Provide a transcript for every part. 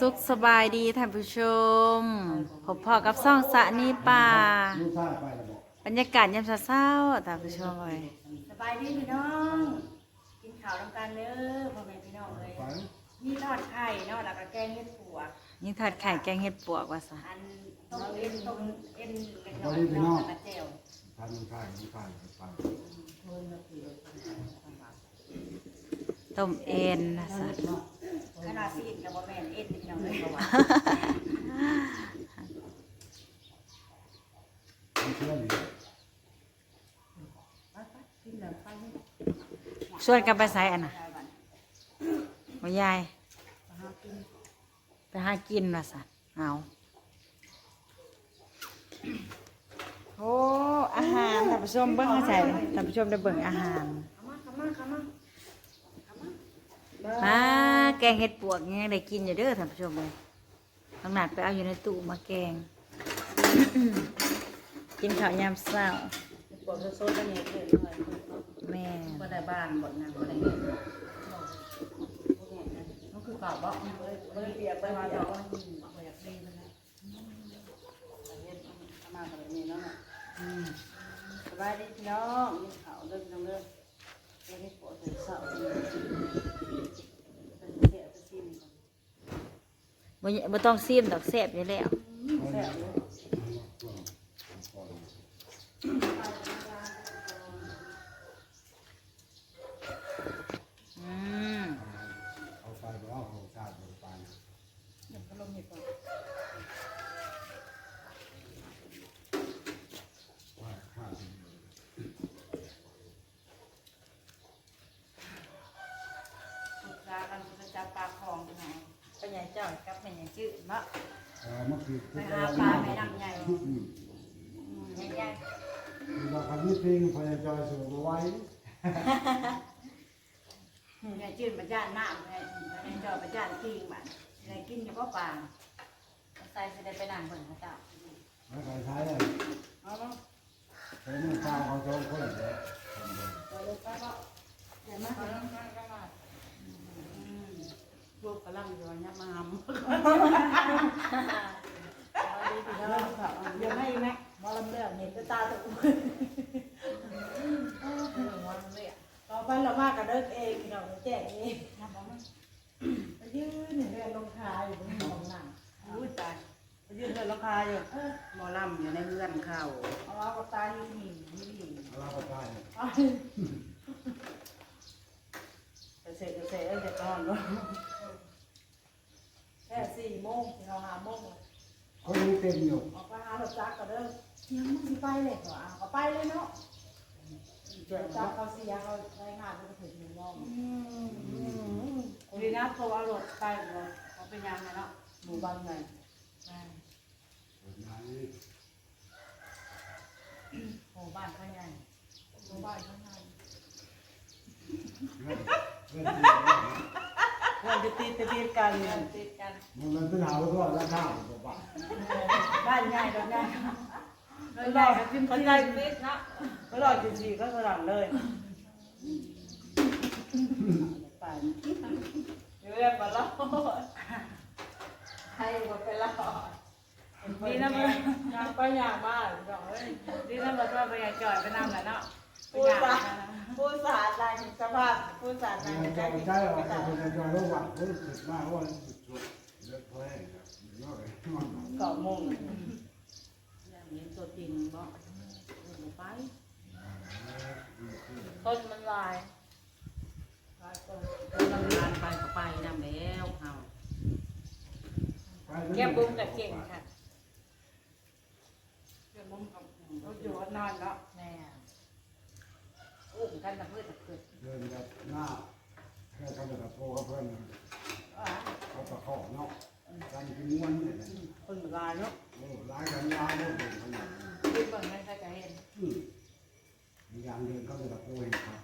สุขสบายดีท่านผู้ชมพบพ่อกับซ่องสะนี่ป่าลูกชายไปแล้วบอกบรรยากาศยามเช้าๆท่านผู้ชมเลยสบายดีพี่น้อง กินข้าวน้ำกันเด้อพ่อแม่พี่น้องเลยไปมีทอดไข่เนาะแล้วก็แกงเห็ดผัวยิ่งทอดไข่แกงเห็ดปวกว่าซะอันต้มเอ็นต้มเอ็นเล็กน้อยเนาะแล้วก็แจ่วทานลูกชายลูกชายไปต้มเอ็นนะซะขนาด ซีนกับบ่แม่นเอ็นพี่น้องเลยเพราะว่าไม่เชื่อหรือกินแล้วไปชวนกันไปใส่อันน่ะว่ายายไปหากินว่าซะเอาโอ้อาหารท่านผู้ชมเบิ่งให้ใส่ท่านผู้ชมได้เบิ่งอาหารเข้า มาเข้ามาเข้ามามาแกงเห็ดปวกยังได้กินอยู่เด้อท่านผู้ชมเลยต้องหนักไปเอาอยู่ในตู้มาแกง กินข้าวยามเช้าปวดโซดๆกันเนี่ยเกินเลยแม่บ่ได้บ้านบ่นางบ่ได้เงินมันคือเก่าบ่บ่ได้เปรียบไปว่าดอกบ่อยากดีมันนะเฮ็ดมาแบบนี้เนาะอืมสบายดีพี่น้องมีข่าวเรื่องน้องเรื่องเรื่องที่ปวดหัวเศร้าเป็นเสียจะซิม บ่ยบ่ต้องซีมดอกแซ่บอยู่แล้วแซ่บเลยอืม เอาไปแล้วเอาชาติไปมันก็ลงอยู่ก่อน ว่าข้า ปรึกษากันจะจับปลาคลองที่ไหน เป็นหยังเจ้ากับ เป็นหยังชื่อเนาะเออเมื่อกี้ไปหาปลาแม่น้ำใหญ่ใหญ่มีว่าคำนี้เพลงพยายามสูบไว้แม่จืดประจานน้ำแม่แม่จอประจานกิ้งบ้านแม่กินอยู่ก็ปลาๆใส่สิได้ไปนั่งเบิ่งเขาเจ้าแล้วใครใช้อะเอาบ่ใช้เงินตาเขาสองคนเลย เอาเลยไปบ่เดี๋ยวมาเอาลงไปก็ มาลูกกำลังอยู่เนี่ยมาหำเดี๋ยวให้แม่มาลำเลือกเห็นตาตัวต่อไปเรามากันเดินเองเราแจกเองไปยืนเดินลงคาอยู่บนหองหนังอุ้ยตายไปยืนเดินราคาอยู่มอลำอยู่ในเรือนเข้าเอาเอากระตายอยู่นี่นี่ด้เอาเกษตรเกษตรเอ้ยแต่ก่อนเนาะ ค่สี่โมงถึงเราหาโมงเขารู้เต็มอยู่ออกไปหารถจักรก็เด้อยังมึงสิไปเลยเหรออะก็ไปเลยเนาะเจ้ารถจักรเขาเสียเขารายงานไปถึงหนึ่งโมงดีนะโทรเอารถไปเลยเขาเป็นยังไงเนาะหมู่บ้านไงโอ้บ้านเขาใหญ่โอ้บ้านเขาใหญ่ เรื่องเรื่องเพื่อนจะตีจะตีกันเนี่ยติดกันมันมันเป็นหาว่าก็ราคาบอกว่าบ้านใหญ่รถใหญ่เขาได้เขาได้ติดนะเขาลอยจีจีก็กระหล่ำเลยไปเรียกมาแล้วให้ก็ไปแล้วดีนะมันยางไปยางมาดอกเอ้ยดีนะมันว่าไปยางจ่อยไปนำแหละเนาะ ผู้สาผู้สาใจสภาพผู้สาใจเราใจจะใจเราจะเป็นยอดระหว่างรู้สึกมากว่าสุดเลือดแพ้ยอดเลยเก่าโมงอย่างนี้ตัวจริงบ่ไปต้นมันลายเราทำงานไปก็ไปนำแล้วเฮาแก้มบุ้งกับเก่งค่ะเรื่องมุมกับรถอยู่ก็นอนเนาะแม่อุ้ม กันตะพืชตะพืชเดินกับหน้าแค่กันกับโพกับเพื่อนเขาตะขอเนาะการกินม้วนเนี่ยคนลายเนาะโอ้ร้ายกันยาวเลยขนาดยืนเบิ่งไม่ใช่กะเห็นมีอย่างเดินเข้าไปกับโพเองครับ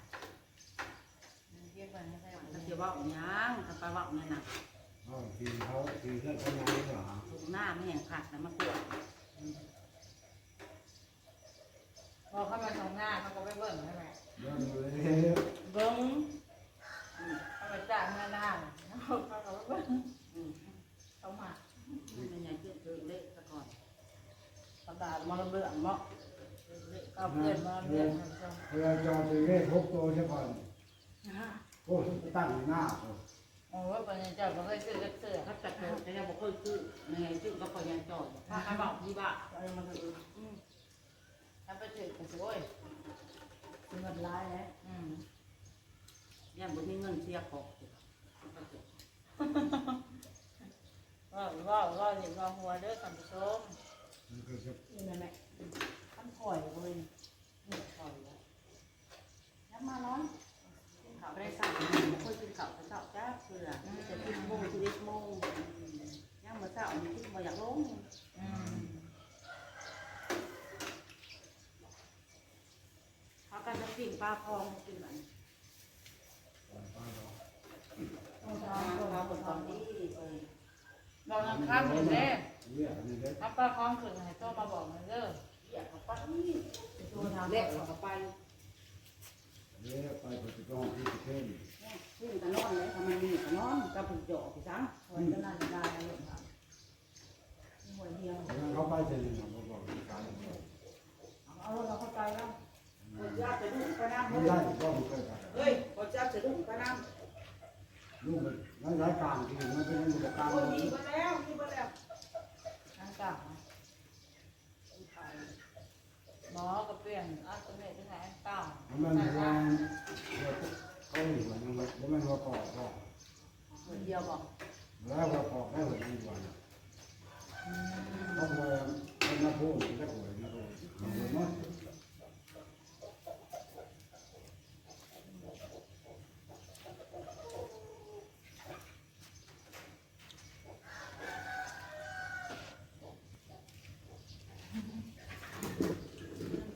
ยืนเบิ่งไม่ใช่กะถ้าเห็นจะว่ายังถ้าไปว่าเนี่ยนะอ๋อทีเขาทีเพื่อนเขางานเหรอถูกหน้าไม่แห้งผักแล้วมากวดพอเข้ามาตรงหน้าเขาก็ไปเบิ่งใช่ไหม เดินเลย เบิ้ง เขาไปจ้างหน้าหน้าเขาก็ไปเบิ่ง อืม เขา มาเรื่อนาะเอาเพื่อนมาเรื่องเวลาจอดีเลขหกตัวใช่ป่ะโอ้ตั้งหน้าโอ้ยปัญญาเจ้าบ่เคยซื้อเสื้อเขาจัดการแต่ยังบอกเคยซื้อในไงซื้อก็พอยังจอดถ้าเขาบอกที่บ้าเอามาถือถ้าไปซื้อก็สวยเงินร้ายแล้วอืมยังบ่มีเงินเสียของว่าว่าว่าอย่าว่าหัวเด้อท่านผู้ชม มันก็จะ นี่นั่ ละขั้นข่อยเลยนี่ข่อยแล้วน้ำมาน้อยเขาไม่ได้สั่งเคยกินข้าวแต่เช้าจ้าเพื่อจะกินโมงสิบเอ็ดโมงยังมาเช้านี่กินมาอยากลงอืมเขากันจะปิ้งปลาคองกินมันต้องปทำตัวลาเราบนตอนนี้เออเราทำข้ามอยู่เด้เรียกอันนี้เด็กถ้าป้าคล้องขึ้นให้โตมาบอกมันเด้ออยาก เล็กเขาไปเรียไปปฏิบัติที่ประเทศขึ้นกันนอนเลยทำไมนมีกันนอนกับผุดจ่อพี่จังข่อยก็นั่นได้แล้วหลงทำหัวเดียวเขาไปเจริญเขาบอกการเอาเราเข้าใจแล้วคนยากจะดุไปน้ำเฮ้ยก็ไม่เคยไปเฮ้ยคนยากจะดุไปน้ำลูกมันรายการที่มันเป็นกิจการโอ้ยมีมาแล้วมีมาแล้วทางกลาง หมอก็เปลี่ยนอะตัวนี้ที่ไหนเก้ามันมันวางเขาอยู่ว่ามันมันว่าปอกก็คนเดียวบอกแล้วว่าปอกได้เหมือนกันวันเขาบอกเป็นนักพูดนักหวยนักหวยนักหวยมั้ง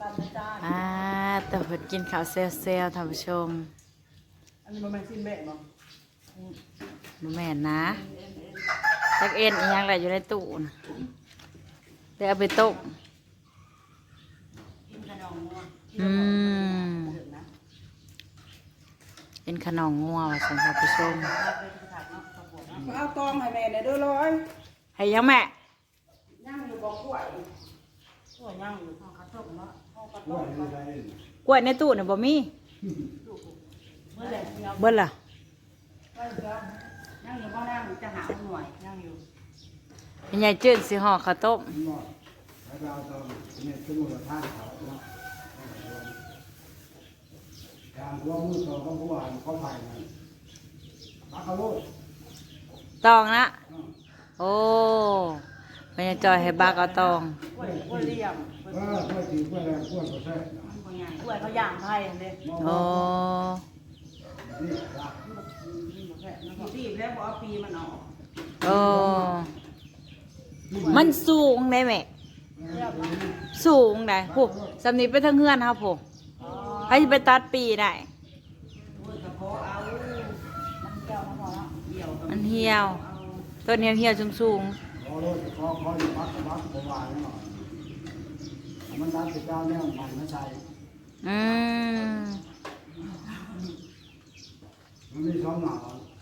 ตามนะจ้า อ่าแต่เพิ่นกินข้าวเซลเซลท่านผู้ชมอันนี้มันเป็นซิมเบะมั้งบ่แม่นนะจักเอ็นอีหยังแหละอยู่ในตู้น่ะเดี๋ยวเอาไปต้มกินขนมงัวอืมเดือดนะเป็นขนมงัวว่าซั่นท่านผู้ชมถ้าเป็นขาดเนาะขบวนเนาะเอาตองให้แม่เนี่ยเด้อร้อยให้ยังแม่ ย่างอยู่บอกกล้วยกล้วยย่างอยู่ห้องกระต้มเนาะห้องกระ ว่าต้มไม่ได้กล้วยในตู้น่ะบ่มีเมื่อไหร่เดียวเบิดล่ะไม่เดียวย่างอยู่บ้านนั่งจะหาหน่วยย่างอยู่เป็นยายจื้นสิห่อข้าวต้มหมดแล้วเราต้องเนี่ยสมุนท่าเขาเนาะการว่ามือสองเขาผู้อ่านเขาไปนั่นปักเขาลูกตองนะ โอ้เป็นยายจอยให้บักเอาตองกล้วยกล้วยเลี่ยม เออเพื่อถือเพื่อแรงเพื่อประเสริฐมันบ่ใหญ่กล้วยเขาย่างไทยเลยมองโอ้นี่ละกี่ปีแล้วบอกเอาปีมันออกโอ้มันสูงได้ไหมสูงได้โหสำนี้ไปทางเฮือนครับผมให้ไปตัดปีได้กล้วยกระเพาะเอาเจ้ามาพอแล้วเดี่ยวกับมันเหี่ยว ต้นเหี่ยวเหี่ยวสูงสูงขอรถขอขออยู่พักพักประวานหน่อย มันดันติดดาวเนี่ยมันไม่ใช่ๆอืมมันมีสองหนา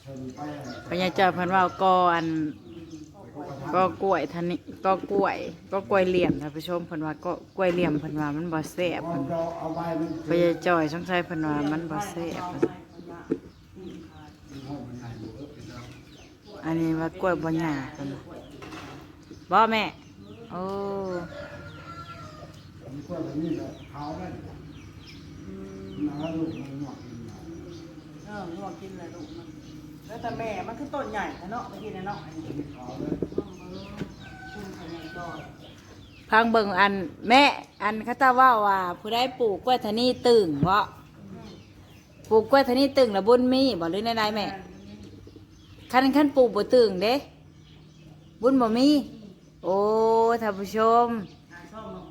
เชิญไปเป็นยายจอยเพิ่นว่าก่อนก็กล้วยทันนี้ก็กล้วย ก็กล้วยเหลี่ยมท่านผู้ชมเพิ่นว่าก็กล้วยเหลี่ยมเพิ่นว่ามันบ่แซ่บพอเพิ่นเราเอาใบมันเป็นยายจอยสงสัยเพิ่นว่ามันบ่แซ่บเพิ่นอันนี้ว่ากล้วยบ่ใหญ่เพิ่นว่าบ่แม่ โอ้ มันก็แบบนี้แหละขาวนั่นนะลูกมันหนวดกินนะเออลวกกินเลยลูกมันแล้วแต่แม่มันคือต้นใหญ่นะเนาะเมื่อกี้นะเนาะอันนี้ขาวเลยคุณขยายจอยพังเบิ่งอันแม่อันเขาตาว่าว่า ผู้ใดปลูกกล้วยทะนีตึงบ่ปลูกกล้วยทะนีตึงแล้วบุญมีบ่หรือในๆแม่คันคันปลูกบ่ตึงเด้บุญบ่มี โอ้ท่านผู้ชม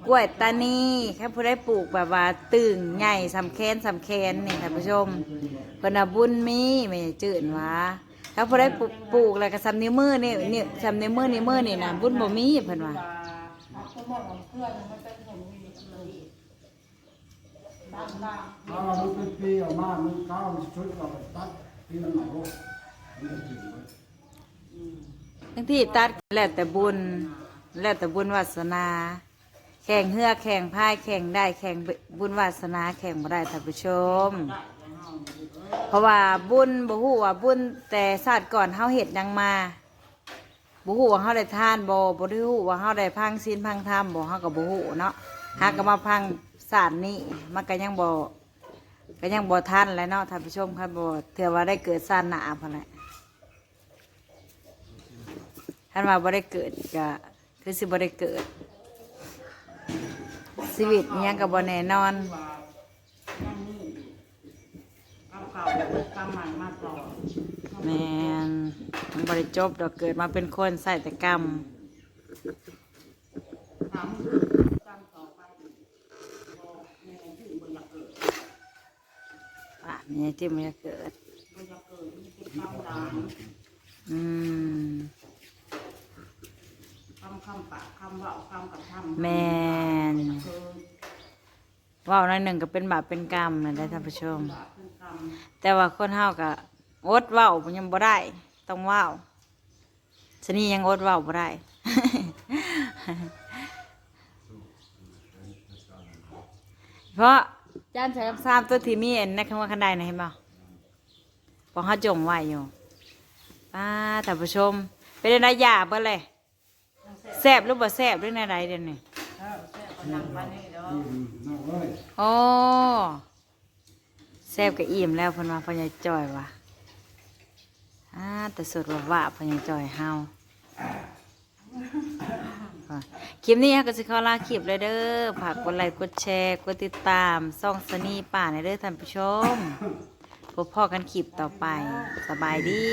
กล้วยตานีแค่ผู้ได้ปลูกแบบว่าตึงใหญ่สำแคนสำแคนนี่ท่านผู้ชมเพิ่นน่ะบุญมีไม่ใช่จืดหว่าถ้าผู้ได้ปลูกปลูกแล้วก็สำนิ้วมือนี่นี่สำนิ้วมือนี่มือนี่นะบุญบ่มีเพิ่นว่าก็หมดของเพื่อนมันเป็นผลมีเลยตามตามถ้ามันเป็นปีออกมามันข้าวมันชุดเราตัดที่มันหนาโลกมันจะถึงเลยทั้งที่ตัดแล้วแต่บุญแล้วแต่บุญวาสนา แข่งเฮือกแข่งพายแข่งได้แข่งบุญวาสนาแข่งบ่ได้ท่านผู้ชม เพราะว่าบุญบ่ฮู้ว่าบุญแต่ชาติก่อนเฮาเฮ็ดหยังมาบ่ฮู้ว่าเฮาได้ทานบ่บ่ได้ฮู้ว่าเฮาได้พังศีลพังธรรมบ่เฮาก็บ่ฮู้เนาะหากก็มาพังศาสตร์นี้มันก็ยังบ่ก็ยังบ่ทันแหล้วเนาะท่านผู้ชมครับบ่เถื่อว่าได้เกิดชาติหนาพุ่นแหละท่านว่าบ่ได้เกิดก็คือสิบ่ได้เกิด ชีวิตอิหยังก็บ่แน่นอนว่ายังนี่เก่าเก่าๆกำมันมาต่อแมนมันบริจบดอกเกิดมาเป็นคนใส่แต่กรรม ทำกำต่อไปอีกบ่แม่ที่บ่อยากเกิดป่ะนี่ที่มันจะเกิดบ่อยากเกิดมันเป็นกำหลาน อืม คำคำปากคำเว่าคำกับทำแมนเกินว่าวหน้อยหนึ่งก็เป็นบาปเป็นกรรมนะได้ท่านผู้ชม บาปเป็นกรรมแต่ว่าคนเฮาก็อดเว้ามันยังบ่ได้ ต้องเว้าชะนียังอดเว้าบ่ได้ เพราะจานใส่กับซ้ำตัวที่มีเอ็นในคำว่าคันใดนะเห็นบ่พอเขาจมไว้อยู่ป้าท่านผู้ชม เป็นอะไรยาเบ่เลย แซบหรือบ่แซบหรือในใดเดี๋ยวนี้เออแซ่บกำลังปานนี้เด้ออืมน้องเอ้ยโอ้แซบกับอิ่มแล้วเพิ่นว่าพ่อใหญ่จอยว่ะอ่าแต่สุดว่าว่าพ่อใหญ่จอยเฮาคลิปนี้ก็สิขอลาคลิปเลยเด้อฝากกดไลค์กดแชร์กดติดตามซ่องสนีป่าในเด้อท่านผู้ชมพบพ่อกันคลิปต่อไปสบายดี